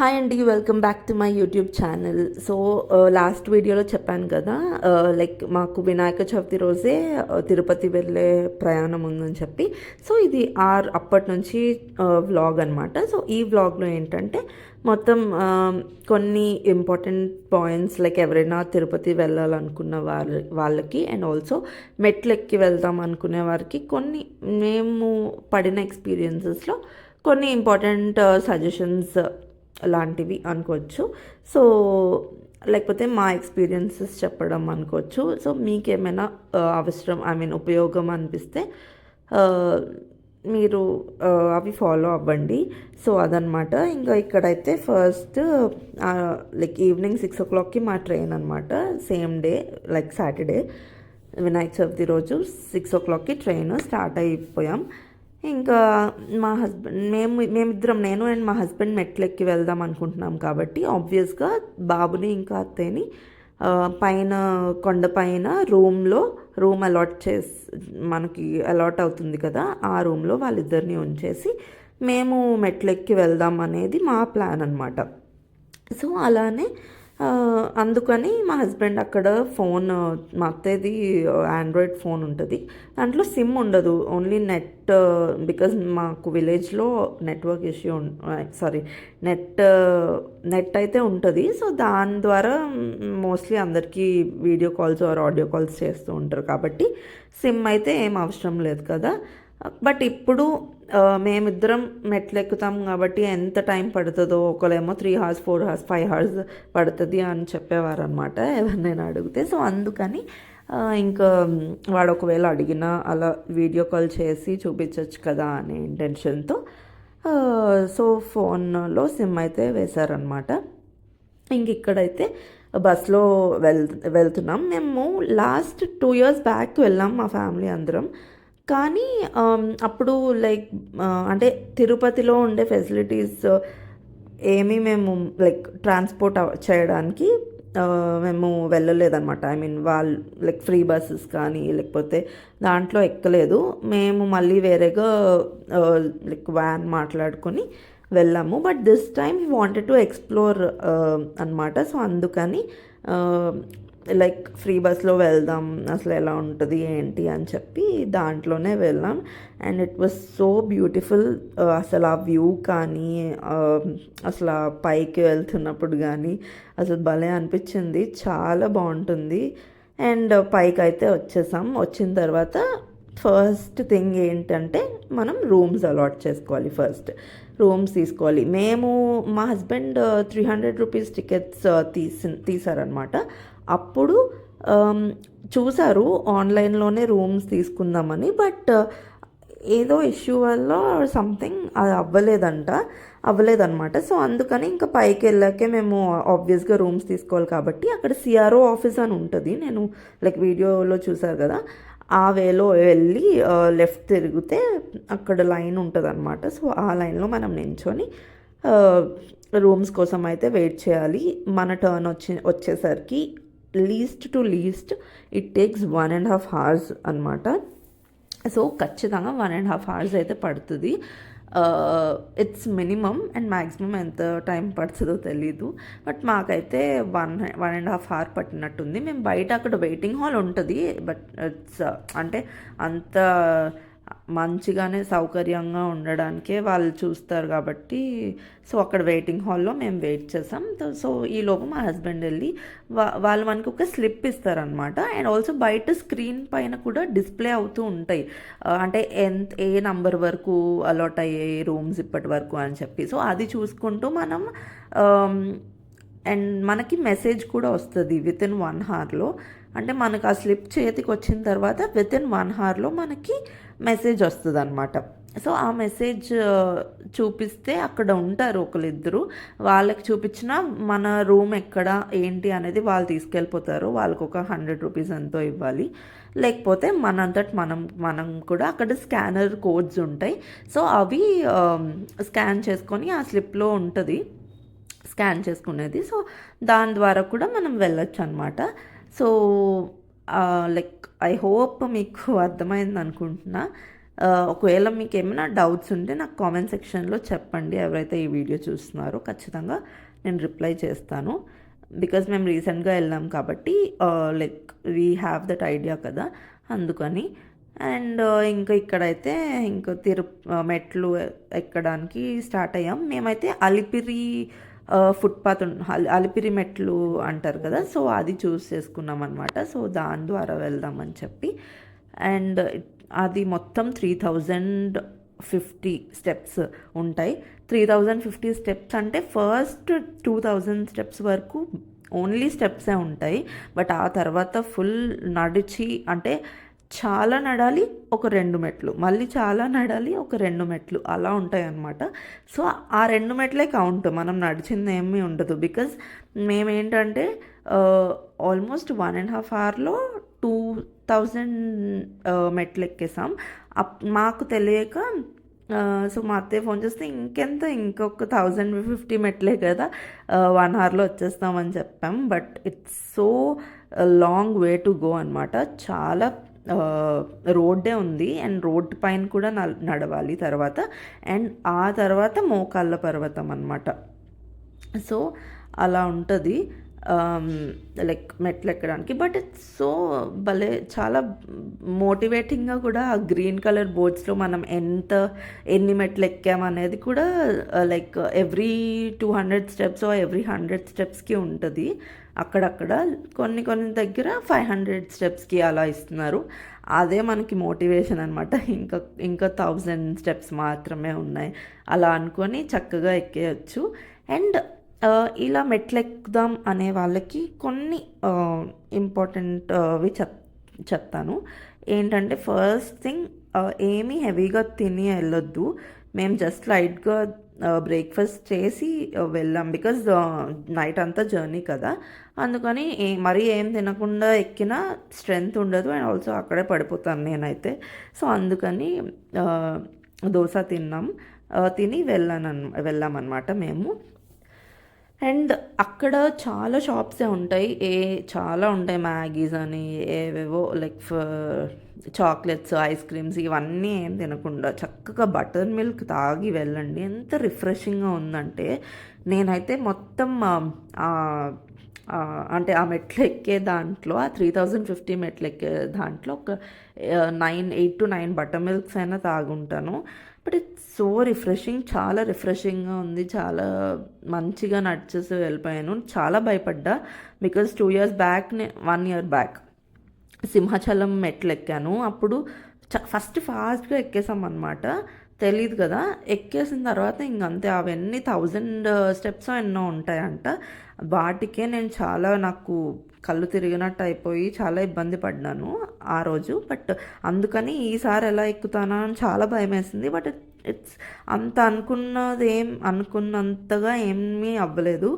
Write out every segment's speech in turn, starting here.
Hi అండి welcome back to my YouTube channel. So last వీడియోలో చెప్పాను కదా లైక్ మాకు వినాయక చవితి రోజే తిరుపతి వెళ్ళే ప్రయాణం ఉందని చెప్పి. సో ఇది ఆర్ అప్పటి నుంచి వ్లాగ్ అనమాట సో ఈ వ్లాగ్లో ఏంటంటే మొత్తం కొన్ని ఇంపార్టెంట్ పాయింట్స్ లైక్ ఎవరైనా తిరుపతి వెళ్ళాలనుకున్న వాళ్ళ వాళ్ళకి అండ్ ఆల్సో మెట్లు ఎక్కి వెళ్దాం అనుకునే వారికి కొన్ని మేము పడిన ఎక్స్పీరియన్సెస్లో కొన్ని ఇంపార్టెంట్ సజెషన్స్ లాంటివి అనుకోవచ్చు. సో లేకపోతే మా ఎక్స్పీరియన్సెస్ చెప్పడం అనుకోవచ్చు. సో మీకేమైనా అవసరం ఐ మీన్ ఉపయోగం అనిపిస్తే మీరు అవి ఫాలో అవ్వండి. సో అదనమాట. ఇంకా ఇక్కడైతే ఫస్ట్ లైక్ ఈవినింగ్ సిక్స్ ఓ క్లాక్కి మా ట్రైన్ అనమాట same day like Saturday Vinayaka Chavithi రోజు సిక్స్ ఓ క్లాక్కి ట్రైన్ స్టార్ట్ అయిపోయాం. ఇంకా మా హస్బెండ్ మేము మేమిద్దరం నేను అండ్ మా హస్బెండ్ మెట్లెక్కి వెళ్దాం అనుకుంటున్నాం కాబట్టి ఆబ్వియస్గా బాబుని ఇంకా అత్తయ్యని పైన కొండ పైన రూమ్లో రూమ్ అలాట్ చేసి మనకి అలాట్ అవుతుంది కదా ఆ రూమ్లో వాళ్ళిద్దరిని ఉంచేసి మేము మెట్లెక్కి వెళ్దాం అనేది మా ప్లాన్ అనమాట సో అలానే అందుకని మా హస్బెండ్ అక్కడ ఫోన్ మా అత్తది ఆండ్రాయిడ్ ఫోన్ ఉంటుంది. దాంట్లో సిమ్ ఉండదు. ఓన్లీ నెట్ బికాజ్ మాకు విలేజ్లో network issue sorry net net అయితే ఉంటుంది. సో దాని ద్వారా మోస్ట్లీ అందరికీ video calls or audio calls చేస్తూ ఉంటారు. కాబట్టి సిమ్ అయితే ఏం అవసరం లేదు కదా. బట్ ఇప్పుడు మేమిద్దరం మెట్లు ఎక్కుతాం కాబట్టి ఎంత టైం పడుతుందో ఒకళ్ళేమో three hours four hours five hours పడుతుంది అని చెప్పేవారు అనమాట ఎవరినైనా అడిగితే. సో అందుకని ఇంకా వాడు ఒకవేళ అడిగినా అలా వీడియో కాల్ చేసి చూపించవచ్చు కదా అనే ఇంటెన్షన్తో సో ఫోన్లో సిమ్ అయితే వేశారనమాట ఇంక ఇక్కడైతే బస్లో వెళ్ వెళ్తున్నాం. మేము లాస్ట్ టూ ఇయర్స్ బ్యాక్ వెళ్ళాం మా ఫ్యామిలీ అందరం. కానీ అప్పుడు లైక్ అంటే తిరుపతిలో ఉండే ఫెసిలిటీస్ ఏమీ మేము లైక్ ట్రాన్స్పోర్ట్ చేయడానికి మేము వెళ్ళలేదన్నమాట. ఐ మీన్ వాళ్ళు లైక్ ఫ్రీ బస్సెస్ కానీ లేకపోతే దాంట్లో ఎక్కలేదు. మేము మళ్ళీ వేరేగా లైక్ వ్యాన్ మాట్లాడుకొని వెళ్ళాము. But this time we wanted to explore అనమాట సో అందుకని లైక్ ఫ్రీ బస్లో వెళ్దాం అసలు ఎలా ఉంటుంది ఏంటి అని చెప్పి దాంట్లోనే వెళ్ళాం. And it was so beautiful అసలు ఆ వ్యూ కానీ అసలు ఆ పైకి వెళ్తున్నప్పుడు కానీ అసలు భలే అనిపించింది. చాలా బాగుంటుంది. అండ్ పైకి అయితే వచ్చేసాం. వచ్చిన తర్వాత ఫస్ట్ థింగ్ ఏంటంటే మనం రూమ్స్ అలాట్ చేసుకోవాలి ఫస్ట్. రూమ్స్ తీసుకోవాలి. మేము మా husband three hundred rupees tickets తీసి తీసారనమాట అప్పుడు చూసారు ఆన్లైన్లోనే రూమ్స్ తీసుకుందామని బట్ ఏదో ఇష్యూ వల్ల సంథింగ్ అది అవ్వలేదంట అవ్వలేదన్నమాట. సో అందుకని ఇంకా పైకి వెళ్ళాకే మేము ఆబ్వియస్గా రూమ్స్ తీసుకోవాలి కాబట్టి అక్కడ సిఆర్ఓ ఆఫీస్ అని ఉంటుంది. నేను లైక్ వీడియోలో చూసారు కదా ఆ వేలో వెళ్ళి లెఫ్ట్ తిరిగితే అక్కడ లైన్ ఉంటుంది అనమాట సో ఆ లైన్లో మనం నించొని రూమ్స్ కోసం అయితే వెయిట్ చేయాలి. మన టర్న్ వచ్చి వచ్చేసరికి least to least it takes one and half hours అనమాట సో ఖచ్చితంగా వన్ అండ్ హాఫ్ అవర్స్ అయితే పడుతుంది. ఇట్స్ మినిమమ్ అండ్ మ్యాక్సిమం ఎంత టైం పడుతుందో తెలీదు. బట్ మాకైతే one one and half hour పట్టినట్టుంది. మేము బయట అక్కడ వెయిటింగ్ హాల్ ఉంటుంది. బట్ ఇట్స్ అంటే అంత మంచిగానే సౌకర్యంగా ఉండడానికే వాళ్ళు చూస్తారు కాబట్టి సో అక్కడ వెయిటింగ్ హాల్లో మేము వెయిట్ చేసాం. సో ఈ లోపు మా హస్బెండ్ వెళ్ళి వా- వాళ్ళు మనకి ఒక స్లిప్ ఇస్తారనమాట అండ్ ఆల్సో బయట స్క్రీన్ పైన కూడా డిస్ప్లే అవుతూ ఉంటాయి. అంటే ఎంత ఏ నంబర్ వరకు అలాట్ అయ్యే రూమ్స్ ఇప్పటి వరకు అని చెప్పి. సో అది చూసుకుంటూ మనం um, అండ్ మనకి మెసేజ్ కూడా వస్తుంది విత్ ఇన్ వన్ హార్లో అంటే మనకు ఆ స్లిప్ చేతికి వచ్చిన తర్వాత విత్ ఇన్ వన్ హార్లో మనకి మెసేజ్ వస్తుంది అనమాట సో ఆ మెసేజ్ చూపిస్తే అక్కడ ఉంటారు ఒకరిద్దరు వాళ్ళకి చూపించిన మన రూమ్ ఎక్కడ ఏంటి అనేది వాళ్ళు తీసుకెళ్ళిపోతారు. వాళ్ళకు ఒక హండ్రెడ్ రూపీస్ ఎంతో ఇవ్వాలి. లేకపోతే మనంతట మనం మనం కూడా అక్కడ స్కానర్ కోడ్స్ ఉంటాయి. సో అవి స్కాన్ చేసుకొని ఆ స్లిప్లో ఉంటుంది. స్కాన్ చేసుకునేది. సో దాని ద్వారా కూడా మనం వెళ్ళొచ్చు అనమాట సో లైక్ ఐ హోప్ మీకు అర్థమైంది అనుకుంటున్నా. ఒకవేళ మీకు ఏమైనా డౌట్స్ ఉంటే నాకు కామెంట్ సెక్షన్లో చెప్పండి. ఎవరైతే ఈ వీడియో చూస్తున్నారో ఖచ్చితంగా నేను రిప్లై చేస్తాను. బికాజ్ మేము రీసెంట్గా వెళ్ళాం కాబట్టి like we have that idea కదా అందుకని. అండ్ ఇంకా ఇక్కడైతే ఇంకా తిరు మెట్లు ఎక్కడానికి స్టార్ట్ అయ్యాం. మేమైతే అలిపిరి ఫుట్పాత్ అలిపిరి మెట్లు అంటారు కదా సో అది చూస్ చేసుకున్నాం అనమాట సో దాని ద్వారా వెళ్దామని చెప్పి. అండ్ అది మొత్తం త్రీ థౌజండ్ ఫిఫ్టీ స్టెప్స్ ఉంటాయి. త్రీ థౌజండ్ ఫిఫ్టీ స్టెప్స్ అంటే ఫస్ట్ టూ థౌజండ్ స్టెప్స్ వరకు ఓన్లీ స్టెప్సే ఉంటాయి. బట్ ఆ తర్వాత ఫుల్ నడిచి అంటే చాలా నడాలి ఒక రెండు మెట్లు. మళ్ళీ చాలా నడాలి ఒక రెండు మెట్లు. అలా ఉంటాయి అన్నమాట సో ఆ రెండు మెట్లే కౌంట్. మనం నడిచింది ఏమీ ఉండదు. బికాజ్ మేమేంటంటే ఆల్మోస్ట్ వన్ అండ్ హాఫ్ అవర్లో టూ థౌజండ్ మెట్లు ఎక్కేసాం. అప్ మాకు తెలియక సో మా అత్తయ్య ఫోన్ చేస్తే ఇంకెంత? ఇంకొక థౌజండ్ ఫిఫ్టీ మెట్లే కదా వన్ అవర్లో వచ్చేస్తామని చెప్పాం. But it's so long way to go అనమాట చాలా రోడ్డే ఉంది. అండ్ రోడ్ పైన కూడా నడవాలి తర్వాత. అండ్ ఆ తర్వాత మోకాళ్ళ పర్వతం అనమాట సో అలా ఉంటుంది. లైక్ మెట్లు ఎక్కడానికి. బట్ ఇట్స్ సో భలే చాలా మోటివేటింగ్గా కూడా ఆ గ్రీన్ కలర్ బోర్డ్స్లో మనం ఎంత ఎన్ని మెట్లు ఎక్కామనేది కూడా like every two hundred steps every hundred స్టెప్స్కి ఉంటుంది. అక్కడక్కడ కొన్ని కొన్ని దగ్గర ఫైవ్ హండ్రెడ్ స్టెప్స్కి అలా ఇస్తున్నారు. అదే మనకి మోటివేషన్ అనమాట ఇంకా ఇంకా థౌజండ్ స్టెప్స్ మాత్రమే ఉన్నాయి. అలా అనుకొని చక్కగా ఎక్కేయచ్చు. అండ్ ఇలా మెట్లెక్కుదాం అనే వాళ్ళకి కొన్ని ఇంపార్టెంట్వి చెప్ చెప్తాను. ఏంటంటే ఫస్ట్ థింగ్ ఏమీ హెవీగా తిని వెళ్ళొద్దు. మేము జస్ట్ లైట్గా బ్రేక్ఫాస్ట్ చేసి వెళ్ళాం. బికాజ్ నైట్ అంతా జర్నీ కదా. అందుకని మరీ ఏం తినకుండా ఎక్కినా స్ట్రెంగ్త్ ఉండదు. అండ్ ఆల్సో అక్కడే పడిపోతాను నేనైతే. సో అందుకని దోశ తిన్నాం. తిని వెళ్ళాను వెళ్ళామన్నమాట మేము. అండ్ అక్కడ చాలా షాప్సే ఉంటాయి. ఏ చాలా ఉంటాయి మ్యాగీస్ అని ఏవేవో లైక్ చాక్లెట్స్ ఐస్ క్రీమ్స్ ఇవన్నీ ఏం తినకుండా చక్కగా బటర్ మిల్క్ తాగి వెళ్ళండి. ఎంత రిఫ్రెషింగ్గా ఉందంటే నేనైతే మొత్తం అంటే ఆ మెట్లు ఎక్కే దాంట్లో ఆ త్రీ థౌజండ్ ఫిఫ్టీ మెట్లు ఎక్కే దాంట్లో ఒక nine eight to nine butter milks అయినా తాగుంటాను. బట్ ఇట్స్ సో రిఫ్రెషింగ్ చాలా రిఫ్రెషింగ్గా ఉంది. చాలా మంచిగా నడిచేసి వెళ్ళిపోయాను. చాలా భయపడ్డా. Because two years back one year back Simhachalam మెట్లు ఎక్కాను అప్పుడు ఫస్ట్ ఫాస్ట్గా ఎక్కేసాం అనమాట తెలియదు కదా. ఎక్కేసిన తర్వాత ఇంకంతే. అవన్నీ థౌజండ్ స్టెప్స్ ఎన్నో ఉంటాయంట. వాటికే నేను చాలా నాకు కళ్ళు తిరిగినట్టు అయిపోయి చాలా ఇబ్బంది పడ్డాను ఆ రోజు. బట్ అందుకని ఈసారి ఎలా ఎక్కుతానా అని చాలా భయం వేసింది బట్ ఇట్స్ అంత అనుకున్నది ఏం అనుకున్నంతగా ఏమీ అవ్వలేదు.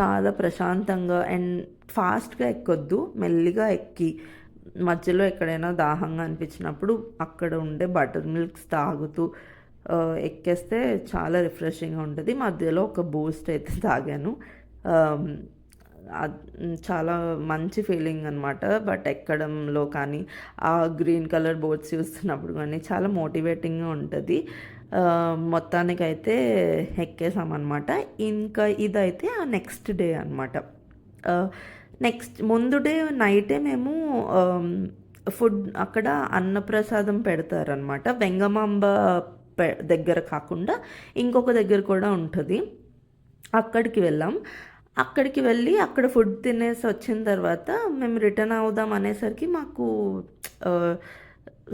చాలా ప్రశాంతంగా అండ్ ఫాస్ట్గా ఎక్కొద్దు మెల్లిగా ఎక్కి. మధ్యలో ఎక్కడైనా దాహంగా అనిపించినప్పుడు అక్కడ ఉండే బటర్ మిల్క్స్ తాగుతూ ఎక్కేస్తే చాలా రిఫ్రెషింగ్గా ఉంటుంది. మధ్యలో ఒక బూస్ట్ అయితే తాగాను. చాలా మంచి ఫీలింగ్ అనమాట బట్ ఎక్కడంలో కానీ ఆ గ్రీన్ కలర్ బోర్డ్స్ చూస్తున్నప్పుడు కానీ చాలా మోటివేటింగ్గా ఉంటుంది. మొత్తానికైతే ఎక్కేసామన్నమాట. ఇంకా ఇదైతే ఆ నెక్స్ట్ డే అనమాట నెక్స్ట్ ముందు డే నైటే మేము ఫుడ్ అక్కడ అన్నప్రసాదం పెడతారనమాట వెంగమాంబ దగ్గర కాకుండా ఇంకొక దగ్గర కూడా ఉంటుంది. అక్కడికి వెళ్ళాం. అక్కడికి వెళ్ళి అక్కడ ఫుడ్ తినేసి వచ్చిన తర్వాత మేము రిటర్న్ అవుదాం అనేసరికి మాకు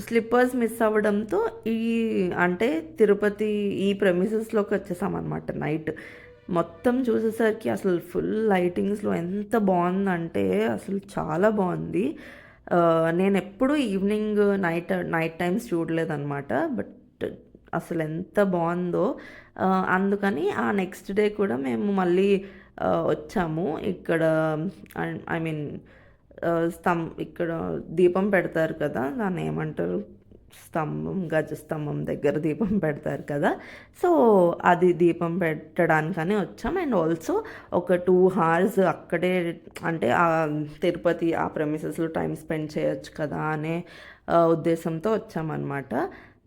స్లిప్పర్స్ మిస్ అవ్వడంతో ఈ అంటే తిరుపతి ఈ ప్రెమిసెస్లోకి వచ్చేసామన్నమాట నైట్. మొత్తం చూసేసరికి అసలు ఫుల్ లైటింగ్స్లో ఎంత బాగుందంటే అసలు చాలా బాగుంది. నేను ఎప్పుడు ఈవినింగ్ నైట్ నైట్ టైమ్స్ చూడలేదన్నమాట బట్ అసలు ఎంత బాగుందో. అందుకని ఆ నెక్స్ట్ డే కూడా మేము మళ్ళీ వచ్చాము. ఇక్కడ ఐ మీన్ స్తం ఇక్కడ దీపం పెడతారు కదా దాన్ని ఏమంటారు? స్తంభం గజ స్తంభం దగ్గర దీపం పెడతారు కదా. సో అది దీపం పెట్టడానికని వచ్చాం. అండ్ ఆల్సో ఒక టూ హార్స్ అక్కడే అంటే ఆ తిరుపతి ఆ ప్రెమిసెస్లో టైం స్పెండ్ చేయొచ్చు కదా అనే ఉద్దేశంతో వచ్చామన్నమాట.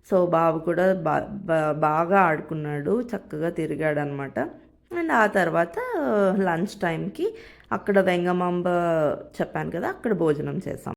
సో బాబు కూడా బా బాగా ఆడుకున్నాడు చక్కగా తిరిగాడు అనమాట అండ్ ఆ తర్వాత లంచ్ టైంకి అక్కడ వెంగమాంబ చెప్పాను కదా అక్కడ భోజనం చేసాం.